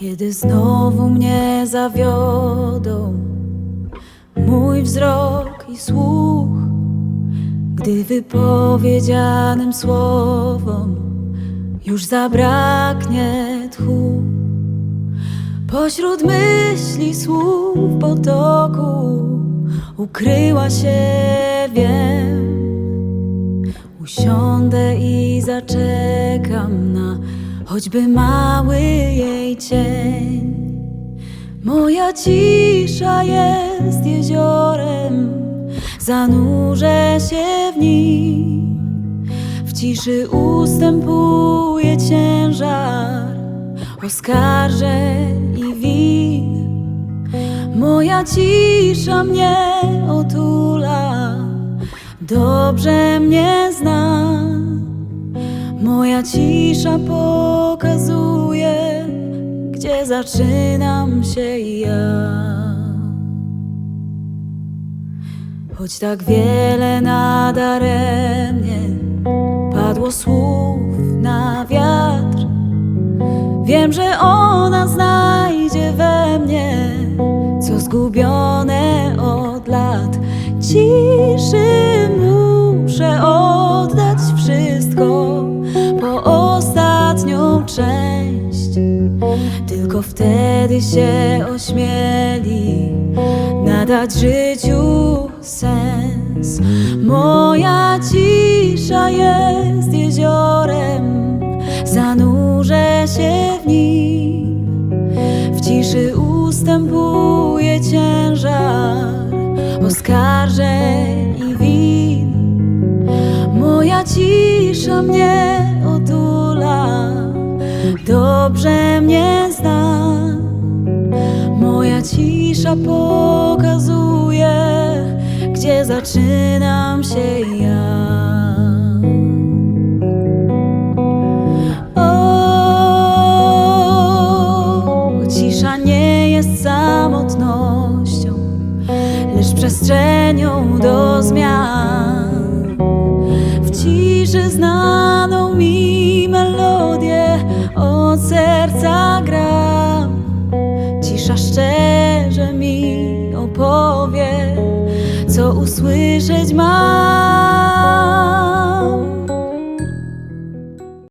Kiedy znowu mnie zawiodą mój wzrok i słuch, gdy wypowiedzianym słowom już zabraknie tchu. Pośród myśli słów potoku ukryła się, wiem. Choćby mały jej cień. Moja cisza jest jeziorem, zanurzę się w nim. W ciszy ustępuje ciężar oskarżeń i win. Moja cisza mnie otula, dobrze mnie zna. Moja cisza pokazuje, gdzie zaczynam się ja. Choć tak wiele nadaremnie padło słów na wiatr, wiem, że ona znajdzie we mnie, co zgubione od lat. Ciszy Tylko wtedy się ośmieli nadać życiu sens. Moja cisza jest jeziorem, zanurzę się w nim. W ciszy ustępuje ciężar oskarżeń i win. Moja cisza mnie otula, dobrze mnie zna. Moja cisza pokazuje, gdzie zaczynam się ja. O, cisza nie jest samotnością, lecz przestrzenią do zmian. W ciszy znaną mi melodię od serca gram. Opowie, co usłyszeć mam.